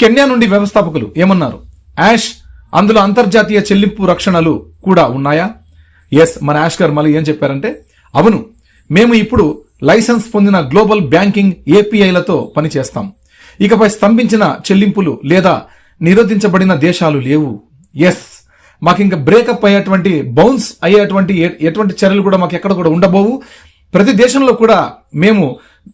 Kenya నుండి వ్యవస్థాపకులు ఏమన్నారు? యాష్ అందులో అంతర్జాతీయ చెల్లింపు రక్షణలు కూడా ఉన్నాయా? ఎస్ మన యాష్ గారు మళ్ళీ ఏం చెప్పారంటే అవును మేము ఇప్పుడు లైసెన్స్ పొందిన గ్లోబల్ బ్యాంకింగ్ ఏపీఐలతో పనిచేస్తాం. ఇకపై స్తంభించిన చెల్లింపులు లేదా నిరోధించబడిన దేశాలు లేవు. ఎస్ మాకు ఇంకా బ్రేకప్ అయ్యేటువంటి బౌన్స్ అయ్యేటువంటి ఎటువంటి చర్యలు కూడా మాకు ఎక్కడ కూడా ఉండబోవు. ప్రతి దేశంలో కూడా మేము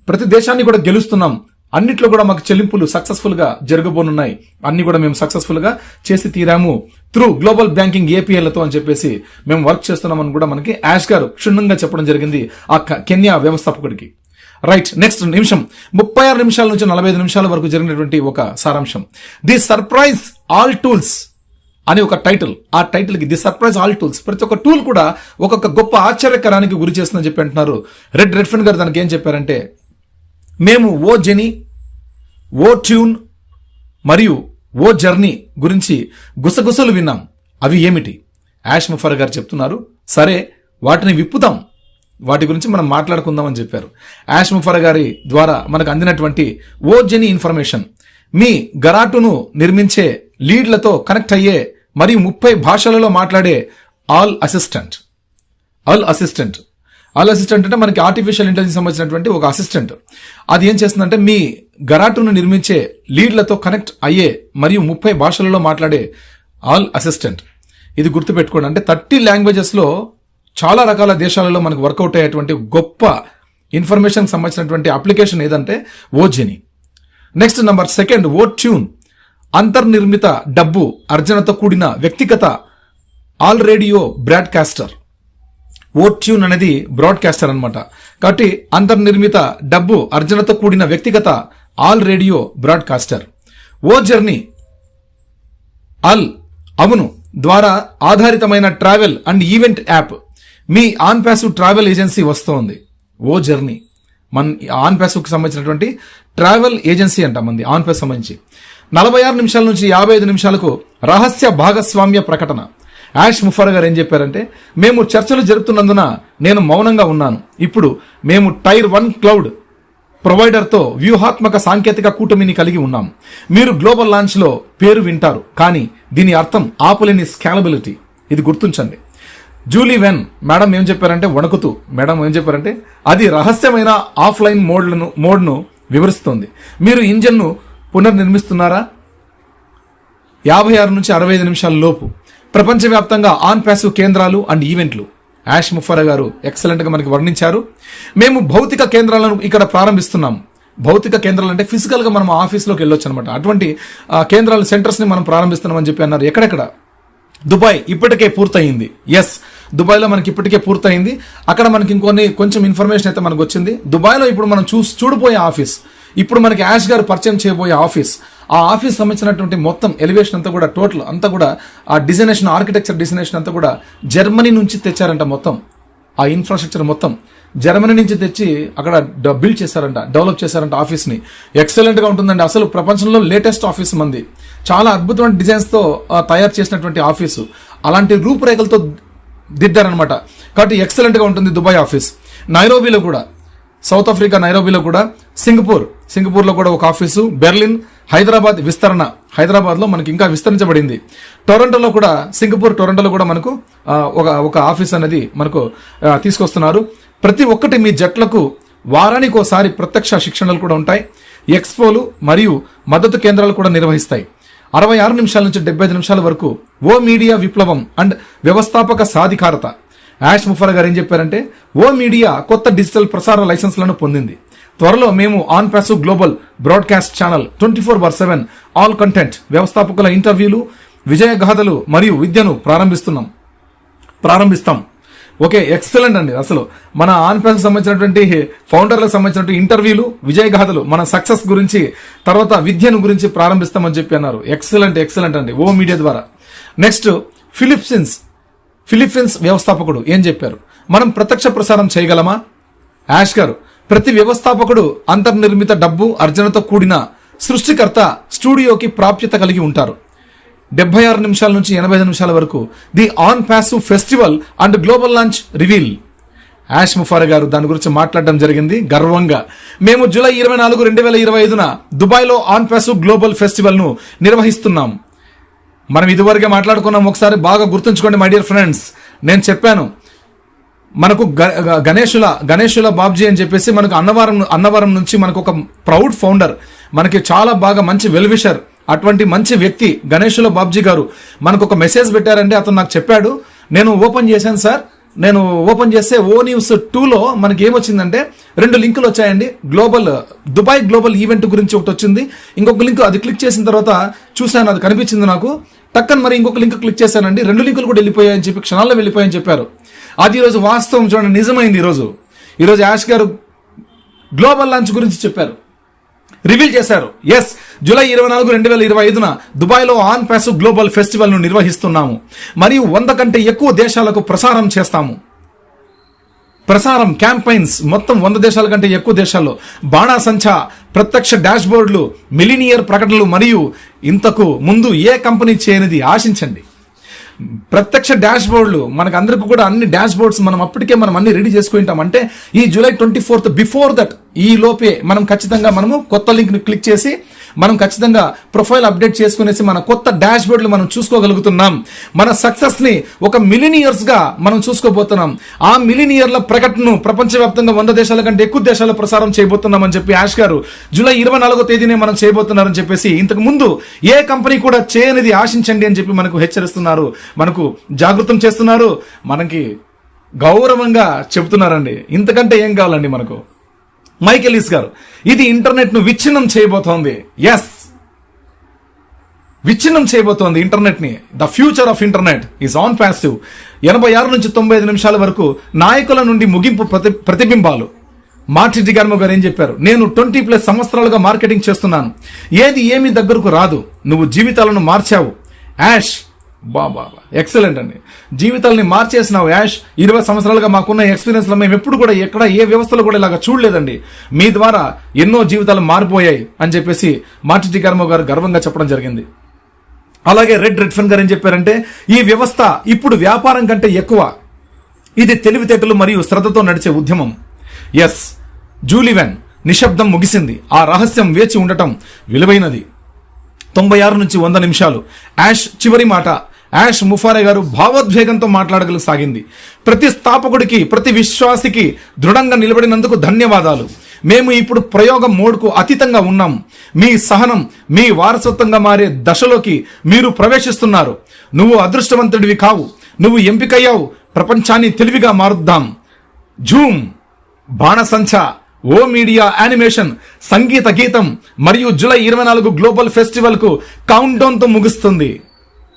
ప్రతి దేశాన్ని కూడా గెలుస్తున్నాం. అన్నిట్లో కూడా మాకు చెల్లింపులు సక్సెస్ఫుల్గా జరగబోనున్నాయి. అన్ని కూడా మేము సక్సెస్ఫుల్గా చేసి తీరాము. త్రూ గ్లోబల్ బ్యాంకింగ్ ఏపీఎల్తో అని చెప్పేసి మేము వర్క్ చేస్తున్నామని కూడా మనకి యాష్ గారు క్షుణ్ణంగా చెప్పడం జరిగింది ఆ క- కెన్యా వ్యవస్థాపకుడికి. రైట్ నెక్స్ట్ నిమిషం. ముప్పై ఆరు నిమిషాల నుంచి నలభై ఐదు నిమిషాల వరకు జరిగినటువంటి ఒక సారాంశం. ది సర్ప్రైజ్ ఆల్ టూల్స్ అని ఒక టైటిల్. ఆ టైటిల్కి ది సర్ప్రైజ్ ఆల్ టూల్స్ ప్రతి ఒక్క టూల్ కూడా ఒక్కొక్క గొప్ప ఆశ్చర్యకరానికి గురి చేస్తుందని చెప్పి అంటున్నారు. రెడ్ రెడ్ఫిన్ గారు దానికి ఏం చెప్పారంటే మేము ఓ జెనీ ఓ ట్యూన్ మరియు ఓ జర్నీ గురించి గుసగుసలు విన్నాం. అవి ఏమిటి? యాష్ ముఫర్ గారు చెప్తున్నారు. సరే వాటిని విప్పుదాం వాటి గురించి మనం మాట్లాడుకుందాం అని చెప్పారు. యాష్ ముఫర్ గారి ద్వారా మనకు అందినటువంటి ఓ జెనీ ఇన్ఫర్మేషన్. మీ గరాటును నిర్మించే లీడ్లతో కనెక్ట్ అయ్యే మరియు ముప్పై భాషలలో మాట్లాడే AI assistant. AI assistant. AI assistant అంటే మనకి ఆర్టిఫిషియల్ ఇంటెలిజెన్స్ సంబంధించినటువంటి ఒక అసిస్టెంట్. అది ఏం చేస్తుందంటే మీ గరాటును నిర్మించే లీడ్లతో కనెక్ట్ అయ్యే మరియు ముప్పై భాషలలో మాట్లాడే ఆల్ అసిస్టెంట్. ఇది గుర్తుపెట్టుకోండి. అంటే థర్టీ లాంగ్వేజెస్లో చాలా రకాల దేశాలలో మనకు వర్కౌట్ అయ్యేటువంటి గొప్ప ఇన్ఫర్మేషన్ సంబంధించినటువంటి అప్లికేషన్ ఏదంటే ఓజెని. Next number second O tune అంతర్నిర్మిత డబ్బు అర్జనతో కూడిన వ్యక్తిగత AI radio broadcaster. O tune అనేది బ్రాడ్కాస్టర్ అనమాట కాబట్టి అంతర్నిర్మిత డబ్బు అర్జనతో కూడిన వ్యక్తిగత AI radio broadcaster. O journey AI అవును ద్వారా ఆధారితమైన ట్రావెల్ అండ్ ఈవెంట్ యాప్ మీ ఆన్ ప్యాసివ్ ట్రావెల్ ఏజెన్సీ వస్తోంది. O journey. మన ఆన్ ప్యాసివ్కి సంబంధించినటువంటి ట్రావెల్ ఏజెన్సీ అంట మంది ఆన్ ప్యాస్ సంబంధించి. నలభై ఆరు నిమిషాల నుంచి యాభై ఐదు నిమిషాలకు రహస్య భాగస్వామ్య ప్రకటన. యాష్ ముఫర్ గారు ఏం చెప్పారంటే మేము చర్చలు జరుపుతున్నందున నేను మౌనంగా ఉన్నాను. ఇప్పుడు మేము టైర్ వన్ క్లౌడ్ ప్రొవైడర్తో వ్యూహాత్మక సాంకేతిక కూటమిని కలిగి ఉన్నాం. మీరు గ్లోబల్ లాంచ్లో పేరు వింటారు కానీ దీని అర్థం ఆపలేని స్కాలబిలిటీ ఇది గుర్తుంచండి. జూలీ వెన్ మేడం ఏం చెప్పారంటే వణుకుతూ. మేడం ఏం చెప్పారంటే అది రహస్యమైన ఆఫ్లైన్ మోడ్లను మోడ్ను వివరిస్తుంది. మీరు ఇంజన్ను పునర్నిర్మిస్తున్నారా? యాభై ఆరు నుంచి అరవై ఐదు నిమిషాల లోపు. ప్రపంచవ్యాప్తంగా ఆన్ ప్యాసివ్ కేంద్రాలు అండ్ ఈవెంట్లు. యాష్ ముఫరా గారు ఎక్సలెంట్గా మనకి వర్ణించారు. మేము భౌతిక కేంద్రాలను ఇక్కడ ప్రారంభిస్తున్నాం. భౌతిక కేంద్రాలు అంటే ఫిజికల్గా మనం ఆఫీస్లోకి వెళ్ళొచ్చు అనమాట అటువంటి కేంద్రాలు సెంటర్స్ని మనం ప్రారంభిస్తున్నామని చెప్పి అన్నారు. ఎక్కడెక్కడ? దుబాయ్ ఇప్పటికే పూర్తయింది. ఎస్ దుబాయ్లో మనకి ఇప్పటికే పూర్తయింది. అక్కడ మనకి ఇంకొన్ని కొంచెం ఇన్ఫర్మేషన్ అయితే మనకు వచ్చింది. దుబాయ్లో ఇప్పుడు మనం చూ చూడబోయే ఆఫీస్. ఇప్పుడు మనకి యాష్ గారు పరిచయం చేయబోయే ఆఫీస్. ఆ ఆఫీస్ సంబంధించినటువంటి మొత్తం ఎలివేషన్ అంతా కూడా టోటల్ అంతా కూడా ఆ డిజైనేషన్ ఆర్కిటెక్చర్ డిజైనేషన్ అంతా కూడా జర్మనీ నుంచి తెచ్చారంట మొత్తం. ఆ ఇన్ఫ్రాస్ట్రక్చర్ మొత్తం. జర్మనీ నుంచి తెచ్చి అక్కడ బిల్డ్ చేశారంట డెవలప్ చేశారంట ఆఫీస్ని. ఎక్సలెంట్గా ఉంటుందండి. అసలు ప్రపంచంలో లేటెస్ట్ ఆఫీస్ మంది. చాలా అద్భుతమైన డిజైన్స్తో తయారు చేసినటువంటి ఆఫీసు అలాంటి రూపురేఖలతో దిద్దారనమాట కాబట్టి ఎక్సలెంట్గా ఉంటుంది దుబాయ్ ఆఫీస్ నైరోబీలో కూడా సౌత్ ఆఫ్రికా నైరోబీలో కూడా సింగపూర్. సింగపూర్లో కూడా ఒక ఆఫీసు బెర్లిన్ హైదరాబాద్ విస్తరణ. హైదరాబాద్లో మనకి ఇంకా విస్తరించబడింది. టొరంటోలో కూడా సింగపూర్ టొరంటోలో కూడా మనకు ఒక ఒక ఆఫీస్ అనేది మనకు తీసుకొస్తున్నారు. ప్రతి ఒక్కటి మీ జట్లకు వారానికి ఒకసారి ప్రత్యక్ష శిక్షణలు కూడా ఉంటాయి. ఎక్స్పోలు మరియు మద్దతు కేంద్రాలు కూడా నిర్వహిస్తాయి. అరవై ఆరు నిమిషాల నుంచి డెబ్బై ఐదు నిమిషాల వరకు ఓ మీడియా విప్లవం అండ్ వ్యవస్థాపక సాధికారత. యాష్ ముఫర్ గారు ఏం చెప్పారంటే ఓ మీడియా కొత్త డిజిటల్ ప్రసార లైసెన్స్లను పొందింది. త్వరలో మేము OnPassive global broadcast channel twenty four by seven AI content వ్యవస్థాపకుల ఇంటర్వ్యూలు విజయగాథలు మరియు విద్యను ప్రారంభిస్తున్నాం. ప్రారంభిస్తాం. ఓకే ఎక్సలెంట్ అండి అసలు. మన ఆన్ ప్యాస్ సంబంధించినటువంటి ఫౌండర్లకు సంబంధించినటువంటి ఇంటర్వ్యూలు విజయగాథలు మన సక్సెస్ గురించి తర్వాత విద్యను గురించి ప్రారంభిస్తామని చెప్పి అన్నారు. ఎక్సలెంట్ ఎక్సలెంట్ అండి. ఓ మీడియా ద్వారా. Next Philippines. ఫిలిప్పీన్స్ వ్యవస్థాపకుడు ఏం చెప్పారు? మనం ప్రత్యక్ష ప్రసారం చేయగలమా? యాష్ గారు ప్రతి వ్యవస్థాపకుడు అంతర్నిర్మిత డబ్బు అర్జనతో కూడిన సృష్టికర్త స్టూడియోకి ప్రాప్యత కలిగి ఉంటారు. డెబ్బై ఆరు నిమిషాల నుంచి ఎనభై ఐదు నిమిషాల వరకు the OnPassive festival and global launch reveal. Ash Mufareh గారు దాని గురించి మాట్లాడడం జరిగింది గర్వంగా. మేము జూలై ఇరవై నాలుగు రెండు వేల ఇరవై ఐదున దుబాయ్లో ఆన్ ప్యాసివ్ గ్లోబల్ ఫెస్టివల్ను నిర్వహిస్తున్నాం. మనం ఇదివరకే మాట్లాడుకున్నాం ఒకసారి బాగా గుర్తుంచుకోండి మై డియర్ ఫ్రెండ్స్. నేను చెప్పాను మనకు గ- గణేషుల గణేశుల గణేశుల బాబ్జీ అని చెప్పేసి మనకు అన్నవరం అన్నవరం నుంచి మనకు ఒక ప్రౌడ్ ఫౌండర్ మనకి చాలా బాగా మంచి వెల్విషర్ అటువంటి మంచి వ్యక్తి గణేశుల బాబ్జీ గారు. మనకు ఒక మెసేజ్ పెట్టారంటే అతను నాకు చెప్పాడు. నేను ఓపెన్ చేశాను సార్. నేను ఓపెన్ చేస్తే ఓ న్యూస్ టూలో మనకి ఏమొచ్చిందంటే రెండు లింకులు వచ్చాయండి. గ్లోబల్ దుబాయ్ గ్లోబల్ ఈవెంట్ గురించి ఒకటి వచ్చింది. ఇంకొక లింక్ అది క్లిక్ చేసిన తర్వాత చూశాను అది కనిపించింది నాకు. టక్కన మరి ఇంకొక లింక్ క్లిక్ చేశానండి. రెండు లింకులు కూడా వెళ్ళిపోయాయని చెప్పి క్షణాల్లో వెళ్ళిపోయాయని చెప్పారు. అది ఈరోజు వాస్తవం చూడండి నిజమైంది ఈరోజు. ఈరోజు యాష్ గారు గ్లోబల్ లాంచ్ గురించి చెప్పారు. రివీల్ చేశారు. ఎస్ జూలై ఇరవై నాలుగు రెండు వేల ఇరవై ఐదున దుబాయ్లో ఆన్ ప్యాస్ గ్లోబల్ ఫెస్టివల్ను నిర్వహిస్తున్నాము. మరియు వంద కంటే ఎక్కువ దేశాలకు ప్రసారం చేస్తాము. ప్రసారం క్యాంపైన్స్ మొత్తం వంద దేశాల కంటే ఎక్కువ దేశాల్లో బాణాసంచా ప్రత్యక్ష డాష్బోర్డులు మిలినియర్ ప్రకటనలు మరియు ఇంతకు ముందు ఏ కంపెనీ చేయనిది ఆశించండి. ప్రత్యక్ష డాష్ బోర్డులు మనకు అందరికీ కూడా అన్ని డాష్ బోర్డ్స్ మనం అప్పటికే మనం అన్ని రెడీ చేసుకుంటాం అంటే ఈ July twenty fourth before that ఈ లోపే మనం ఖచ్చితంగా మనము కొత్త లింక్ని క్లిక్ చేసి మనం ఖచ్చితంగా ప్రొఫైల్ అప్డేట్ చేసుకునేసి మన కొత్త డాష్ బోర్డ్లు మనం చూసుకోగలుగుతున్నాం. మన సక్సెస్ని ఒక మిలినియర్స్గా మనం చూసుకోబోతున్నాం. ఆ మిలినియర్ల ప్రకటనను ప్రపంచవ్యాప్తంగా వంద దేశాల కంటే ఎక్కువ దేశాల్లో ప్రసారం చేయబోతున్నామని చెప్పి యాష్ గారు జూలై ఇరవై నాలుగో తేదీనే మనం చేయబోతున్నారని చెప్పేసి ఇంతకు ముందు ఏ కంపెనీ కూడా చేయనిది ఆశించండి అని చెప్పి మనకు హెచ్చరిస్తున్నారు. మనకు జాగృతం చేస్తున్నారు. మనకి గౌరవంగా చెబుతున్నారండి. ఇంతకంటే ఏం కావాలండి మనకు? మైకెలిస్ గారు. ఇది ఇంటర్నెట్ను విచ్ఛిన్నం చేయబోతోంది. ఎస్ విచ్ఛిన్నం చేయబోతోంది ఇంటర్నెట్ని the future of internet is OnPassive ఎనభై ఆరు నుంచి తొంభై ఐదు నిమిషాల వరకు నాయకుల నుండి ముగింపు ప్రతి ప్రతిబింబాలు. మార్టిటి గారు గారు ఏం చెప్పారు? నేను ట్వంటీ ప్లస్ సంవత్సరాలుగా మార్కెటింగ్ చేస్తున్నాను. ఏది ఏమి దగ్గరకు రాదు. నువ్వు జీవితాలను మార్చావు. యాష్ బాబా ఎక్సలెంట్ అండి. జీవితాలని మార్చేసినావు యాష్. ఇరవై సంవత్సరాలుగా మాకున్న ఎక్స్పీరియన్స్లో మేము ఎప్పుడు కూడా ఎక్కడ ఏ వ్యవస్థలో కూడా ఇలాగా చూడలేదండి. మీ ద్వారా ఎన్నో జీవితాలు మారిపోయాయి అని చెప్పేసి మార్టిటి గారు గారు గర్వంగా చెప్పడం జరిగింది. అలాగే రెడ్ రెడ్ఫన్ గారు ఏం చెప్పారంటే ఈ వ్యవస్థ ఇప్పుడు వ్యాపారం కంటే ఎక్కువ ఇది తెలివితేటలు మరియు శ్రద్ధతో నడిచే ఉద్యమం. ఎస్ జూలివెన్ నిశ్శబ్దం ముగిసింది. ఆ రహస్యం వేచి ఉండటం విలువైనది. తొంభై ఆరు నుంచి వంద నిమిషాలు. యాష్ చివరి మాట. యాష్ ముఫారే గారు భావోద్వేగంతో మాట్లాడగల సాగింది. ప్రతి స్థాపకుడికి ప్రతి విశ్వాసికి దృఢంగా నిలబడినందుకు ధన్యవాదాలు. మేము ఇప్పుడు ప్రయోగ మోడ్కు అతీతంగా ఉన్నాం. మీ సహనం మీ వారసత్వంగా మారే దశలోకి మీరు ప్రవేశిస్తున్నారు. నువ్వు అదృష్టవంతుడివి కావు. నువ్వు ఎంపికయ్యావు. ప్రపంచాన్ని తెలివిగా మారుద్దాం. జూమ్. బాణసంచ. ఓ మీడియా యానిమేషన్. సంగీత గీతం. మరియు జూలై ఇరవై నాలుగు గ్లోబల్ ఫెస్టివల్కు కౌంట్ ముగుస్తుంది.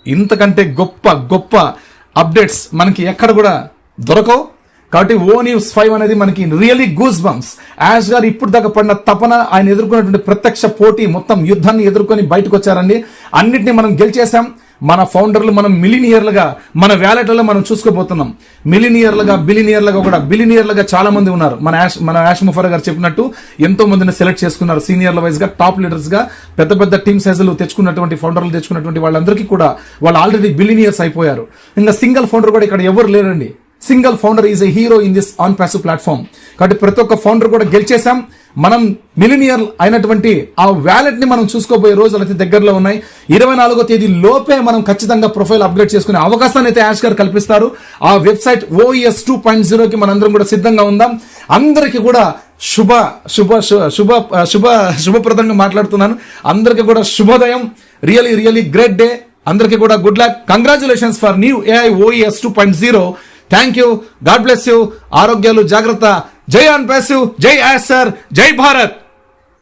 ఇంతకంటే గొప్ప గొప్ప అప్డేట్స్ మనకి ఎక్కడ కూడా దొరకవు. కాబట్టి ఓ న్యూస్ ఫైవ్ అనేది మనకి రియలీ గూస్ బంప్స్ యాష్ గారు ఇప్పుడు దాకా పడిన తపన ఆయన ఎదుర్కొన్నటువంటి ప్రత్యక్ష పోటీ మొత్తం యుద్ధాన్ని ఎదుర్కొని బయటకు వచ్చారండి. అన్నిటిని మనం గెలిచేశాం. మన ఫౌండర్లు మనం మిలినియర్లుగా మన వ్యాలెట్లలో మనం చూసుకోబోతున్నాం. మిలినియర్లుగా బిలినియర్లుగా కూడా బిలినియర్లుగా చాలా మంది ఉన్నారు. మన యాష్ మన యాష్ ముఫర్ గారు చెప్పినట్టు ఎంతో మందిని సెలెక్ట్ చేసుకున్నారు. సీనియర్ల వైజ్గా టాప్ లీడర్స్గా పెద్ద పెద్ద టీమ్ సైజులు తెచ్చుకున్నటువంటి ఫౌండర్లు తెచ్చుకున్నటువంటి వాళ్ళందరికీ కూడా వాళ్ళు ఆల్రెడీ బిలినియర్స్ అయిపోయారు. ఇంకా సింగిల్ ఫౌండర్ కూడా ఇక్కడ ఎవరు లేరండి? Single founder is a hero in this OnPassive platform. కాబట్టి ప్రతి ఒక్క ఫౌండర్ కూడా గెలిచేసాం మనం మిలినియర్ అయినటువంటి ఆ వ్యాలెట్ని మనం చూసుకోబోయే రోజులు అయితే దగ్గరలో ఉన్నాయి. ఇరవై నాలుగో తేదీ లోపే మనం ఖచ్చితంగా ప్రొఫైల్ అప్గ్రేడ్ చేసుకునే అవకాశాన్ని అయితే యాష్ గారు కల్పిస్తారు. ఆ వెబ్సైట్ ఓఎస్ టూ పాయింట్ జీరోకి మనందరం కూడా సిద్ధంగా ఉందాం. అందరికీ కూడా శుభ శుభ శుభ శుభ శుభప్రదంగా మాట్లాడుతున్నాను. అందరికీ కూడా శుభోదయం. రియలీ రియలీ గ్రేట్ డే అందరికీ కూడా good luck congratulations for new AI OS two point zero thank you God bless you ఆరోగ్యాలు జాగ్రత్త. జై అన్ ప్యాసివ్ జై యాస్ సార్. జై భారత్.